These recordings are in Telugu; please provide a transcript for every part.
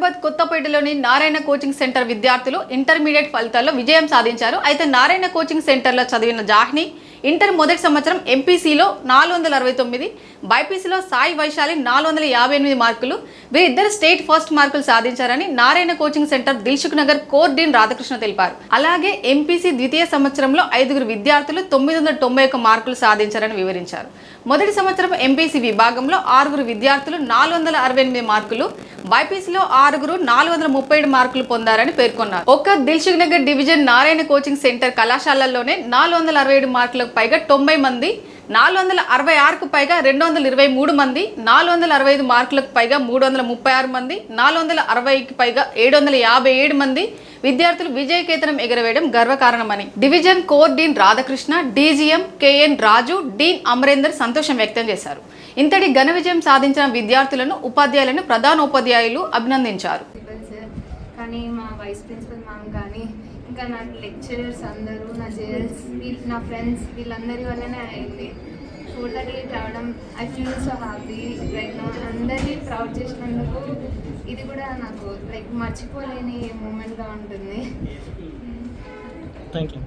హైదరాబాద్ కొత్తపేటలోని నారాయణ కోచింగ్ సెంటర్ విద్యార్థులు ఇంటర్మీడియట్ ఫలితాల్లో విజయం సాధించారు. అయితే నారాయణ కోచింగ్ సెంటర్లో చదివిన జాహ్ని ఇంటర్ మొదటి సంవత్సరం ఎంపీసీలో నాలుగు వందల అరవై తొమ్మిది బైపీసీలో సాయి వైశాలి నాలుగు వందల యాభై ఎనిమిది మార్కులు. వీరిద్దరు స్టేట్ ఫస్ట్ మార్కులు సాధించారని Narayana coaching centre Dilsukh Nagar core dean Radhakrishna తెలిపారు. అలాగే ఎంపీసీ ద్వితీయ సంవత్సరంలో ఐదుగురు విద్యార్థులు తొమ్మిది వందల తొంభై ఒక్క మార్కులు సాధించారని వివరించారు. మొదటి సంవత్సరం ఎంపీసీ విభాగంలో ఆరుగురు విద్యార్థులు నాలుగు వందల అరవై ఎనిమిది మార్కులు బైపీసీలో ఆరుగురు నాలుగు వందల ముప్పై ఏడు మార్కులు పొందారని పేర్కొన్నారు. ఒక్క Dilsukh Nagar division Narayana coaching centre కళాశాలలోనే నాలుగు వందల అరవై ఏడు మార్కులకు పైగా తొంభై మంది నాలుగు వందల అరవై ఆరుకు పైగా రెండు వందల ఇరవై మూడు మంది నాలుగు వందల అరవై ఐదు మార్కులకు పైగా మూడు వందల ముప్పై ఆరు మంది నాలుగు వందల అరవైకి పైగా ఏడు వందల యాభై ఏడు మంది విద్యార్థులు విజయకేతనం ఎగరవేయడం గర్వకారణమని. Division core dean Radhakrishna DGM KN Raju dean Amarender సంతోషం వ్యక్తం చేశారు. ఇంతటి ఘన విజయం సాధించిన విద్యార్థులను ఉపాధ్యాయులను ప్రధానోపాధ్యాయులు అభినందించారు. కానీ మా వైస్ ఇంకా నా లెక్చరర్స్ అందరూ నా వీళ్ళు నా ఫ్రెండ్స్ వీళ్ళందరి వల్లనే అయింది. ఫోర్ థర్టీ రావడం I feel so happy like నా అందరినీ ప్రౌడ్ చేసినందుకు ఇది కూడా నాకు లైక్ మర్చిపోలేని మూమెంట్గా ఉంటుంది. థ్యాంక్ యూ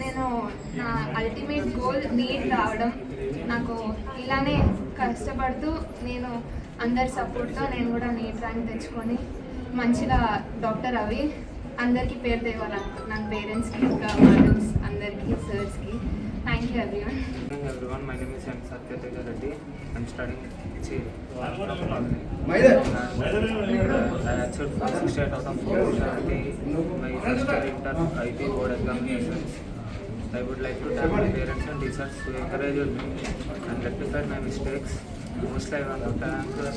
నేను నా అల్టిమేట్ గోల్ నీట్ రావడం నాకు ఇలానే కష్టపడుతూ నేను అందరి సపోర్ట్తో నేను కూడా నీట్ ర్యాంక్ తెచ్చుకొని మంచిగా డాక్టర్ అవి అందరికీ పేరు తేవాలనుకుంటున్నాను పేరెంట్స్కి ఇంకా మేడమ్స్ అందరికీ సర్స్కి thank you everyone Good evening everyone, my name is M. Satyateja Reddy. I'm studying HE. I achieved 68 out of 470 my first year inter IT board examinations. I would like to thank my parents and teachers who encouraged me and rectified my mistakes. Mostly I want to thank uh,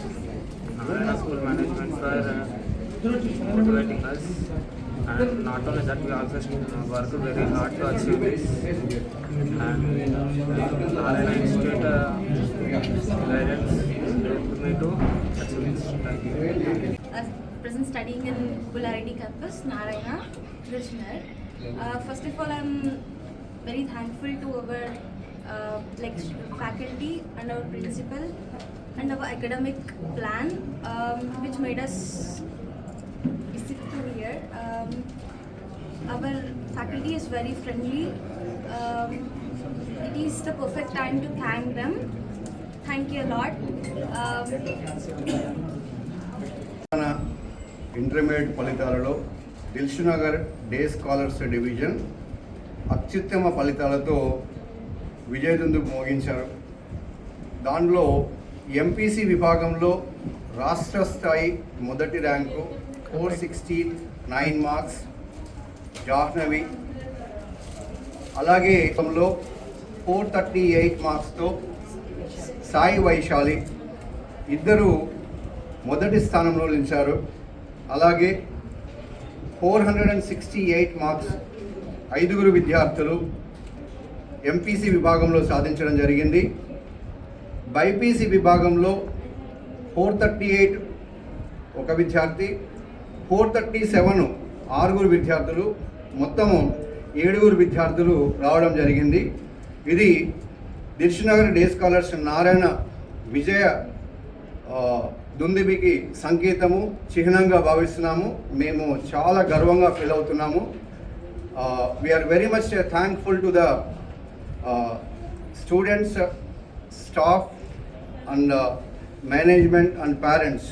Narayana School Management for uh, motivating us. And not only that, we also worked very hard to achieve this. And Narayana Institute uh, guidance helped me to achieve this. Thank you. uh, present studying in Polarity Campus, Narayana, Krishnar. Uh, first of all, I'm very thankful to our uh, like faculty and our principal and our academic plan, um, which made us sixth to here. Um, our faculty is very friendly. Um, it is the perfect time to thank them. Thank you a lot. Um, intermediate ఫలితాలలో దిల్సునగర్ డే స్కాలర్స్ డివిజన్ అత్యుత్తమ ఫలితాలతో విజయదుందు మోగించారు దానిలో ఎంపీసీ విభాగంలో రాష్ట్ర స్థాయి మొదటి rank four sixty nine marks. Jahnavi. అలాగే లో ఫోర్ థర్టీ ఎయిట్ మార్క్స్తో సాయి వైశాలి. ఇద్దరు మొదటి స్థానంలో నిలిచారు. అలాగే four hundred and sixty eight marks ఐదుగురు విద్యార్థులు ఎంపీసీ విభాగంలో సాధించడం జరిగింది. బైపీసీ విభాగంలో ఫోర్ థర్టీ ఎయిట్ ఒక విద్యార్థి ఫోర్ థర్టీ సెవెన్ ఆరుగురు విద్యార్థులు మొత్తము ఏడుగురు విద్యార్థులు రావడం జరిగింది. ఇది దిల్సునగర్ డే స్కాలర్స్ నారాయణ విజయ దుందిబికి సంకేతము చిహ్నంగా భావిస్తున్నాము. మేము చాలా గర్వంగా ఫీల్ అవుతున్నాము. We are very much thankful to the students staff and management and parents